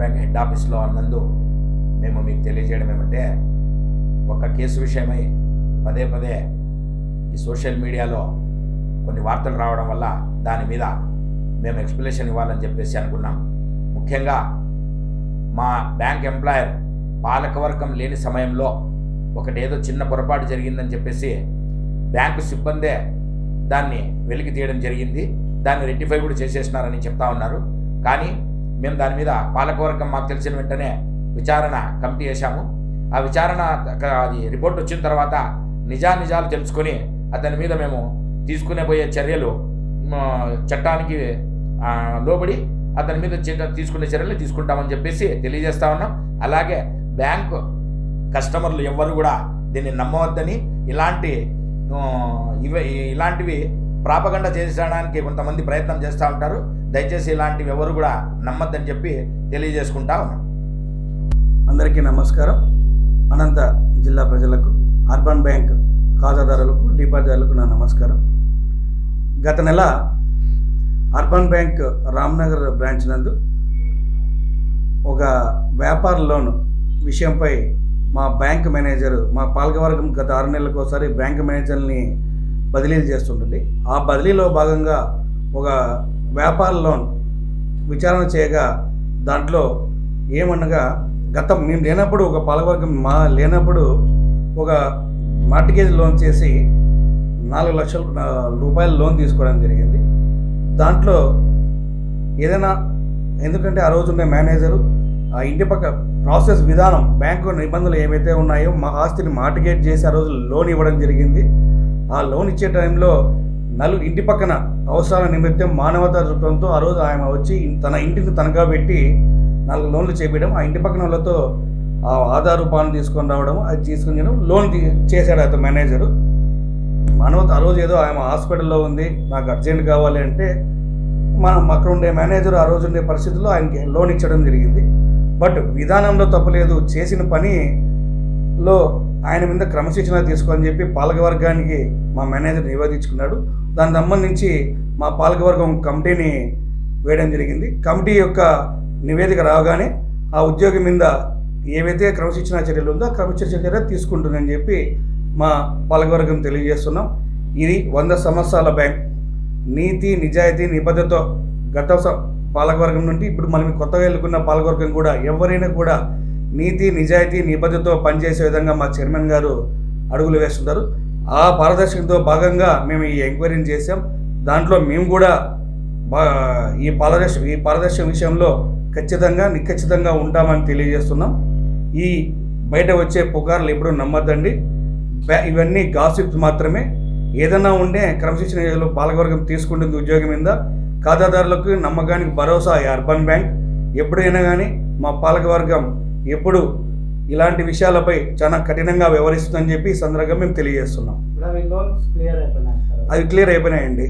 Bank head ఆఫీస్లో అన్నందు మేము మీకు తెలియజేయడం ఏమంటే ఒక కేసు విషయమై పదే పదే ఈ సోషల్ మీడియాలో కొన్ని వార్తలు రావడం వల్ల దాని మీద మేము ఎక్స్ప్లెనేషన్ ఇవ్వాలని చెప్పేసి అనుకున్నాం. ముఖ్యంగా మా బ్యాంక్ ఎంప్లాయర్ పాలకవర్గం లేని సమయంలో ఒకటేదో చిన్న పొరపాటు జరిగిందని చెప్పేసి బ్యాంకు సిబ్బందే దాన్ని వెలికి తీయడం జరిగింది. దాన్ని రెట్టిఫై కూడా చేసేసినారని చెప్తా ఉన్నారు. కానీ మేము దాని మీద పాలకవర్గం మాకు తెలిసిన వెంటనే విచారణ కమిటీ వేశాము. ఆ విచారణ అది రిపోర్ట్ వచ్చిన తర్వాత నిజానిజాలు తెలుసుకొని అతని మీద మేము తీసుకునే పోయే చర్యలు చట్టానికి లోబడి అతని మీద తీసుకునే చర్యలు తీసుకుంటామని చెప్పేసి తెలియజేస్తా ఉన్నాం. అలాగే బ్యాంకు కస్టమర్లు ఎవ్వరు కూడా దీన్ని నమ్మవద్దని ఇలాంటి ఇవి ఇలాంటివి ప్రాపగండ చేసడానికి కొంతమంది ప్రయత్నం చేస్తూ ఉంటారు. దయచేసి ఇలాంటివి ఎవరు కూడా నమ్మద్దని చెప్పి తెలియజేసుకుంటా ఉన్నాం. అందరికీ నమస్కారం. అనంత జిల్లా ప్రజలకు అర్బన్ బ్యాంక్ ఖాతాదారులకు డిపాజిటర్లకు నా నమస్కారం. గత నెల అర్బన్ బ్యాంక్ రామ్నగర్ బ్రాంచ్ నందు ఒక వ్యాపార లోన్ విషయంపై మా బ్యాంక్ మేనేజర్ మా పాలకవర్గం గత ఆరు నెలలకు ఒకసారి బ్యాంక్ మేనేజర్ని బదిలీలు చేస్తుంటుంది ఆ బదిలీలో భాగంగా ఒక వ్యాపార లోన్ విచారణ చేయగా దాంట్లో ఏమనగా గతం మేము లేనప్పుడు ఒక పాలవర్గం మా లేనప్పుడు ఒక మార్టిగేజ్ లోన్ చేసి నాలుగు లక్షల రూపాయల లోన్ తీసుకోవడం జరిగింది. దాంట్లో ఏదైనా ఎందుకంటే ఆ రోజు ఉండే మేనేజరు ఆ ఇంటి పక్క ప్రాసెస్ విధానం బ్యాంకు నిబంధనలు ఏవైతే ఉన్నాయో మా ఆస్తిని మార్టిగేట్ చేసి ఆ రోజు లోన్ ఇవ్వడం జరిగింది. ఆ లోన్ ఇచ్చే టైంలో నలు ఇంటి పక్కన అవసరాల నిమిత్తం మానవతా దృక్పథంతో ఆ రోజు ఆయన వచ్చి తన ఇంటిని తనఖా పెట్టి నాలుగు లోన్లు చేపించడం ఆ ఇంటి పక్కన వాళ్ళతో ఆ ఆధార్ పాన్ తీసుకొని రావడం అది తీసుకుని చేయడం, లోన్ తీ- చేశాడు అతను మేనేజరు. మానవత ఆ రోజు ఏదో ఆమె హాస్పిటల్లో ఉంది నాకు అర్జెంట్ కావాలి అంటే మనం అక్కడ ఉండే మేనేజర్ ఆ రోజు ఉండే పరిస్థితుల్లో ఆయనకి లోన్ ఇచ్చడం జరిగింది. బట్ విధానంలో తప్పలేదు చేసిన పని లో ఆయన మీద క్రమశిక్షణ తీసుకోవాలని చెప్పి పాలకవర్గానికి మా మేనేజర్ నివేదించుకున్నాడు. దానికి సంబంధించి మా పాలకవర్గం కమిటీని వేయడం జరిగింది. కమిటీ యొక్క నివేదిక రాగానే ఆ ఉద్యోగి మీద ఏవైతే క్రమశిక్షణ చర్యలు ఉందో క్రమశిక్షణ చర్య తీసుకుంటుందని చెప్పి మా పాలకవర్గం తెలియజేస్తున్నాం. ఇది వంద సంవత్సరాల బ్యాంక్. నీతి నిజాయితీ నిబద్ధతతో గత పాలకవర్గం నుండి ఇప్పుడు మనం కొత్తగా ఎన్నుకున్న పాలకవర్గం కూడా ఎవరైనా కూడా నీతి నిజాయితీ నిబద్ధతతో పనిచేసే విధంగా మా చైర్మన్ గారు అడుగులు వేస్తుంటారు. ఆ పారదర్శకతో భాగంగా మేము ఈ ఎంక్వైరీని చేసాం దాంట్లో మేము కూడా బా ఈ పారదర్శ ఈ పారదర్శక విషయంలో ఖచ్చితంగా నిఖచ్చితంగా ఉంటామని తెలియజేస్తున్నాం. ఈ బయట వచ్చే పుకార్లు ఎప్పుడూ నమ్మద్దండి. బ్యా- ఇవన్నీ గాసిప్స్ మాత్రమే. ఏదైనా ఉండే క్రమశిక్షణ పాలకవర్గం తీసుకుంటుంది ఉద్యోగం మీద. ఖాతాదారులకు నమ్మకానికి భరోసా అర్బన్ బ్యాంక్. ఎప్పుడైనా కానీ మా పాలకవర్గం ఎప్పుడు ఇలాంటి విషయాలపై చాలా కఠినంగా వ్యవహరిస్తుందని చెప్పి ఈ సందర్భంగా మేము తెలియజేస్తున్నాం. అవి క్లియర్ అయిపోయినాయండి.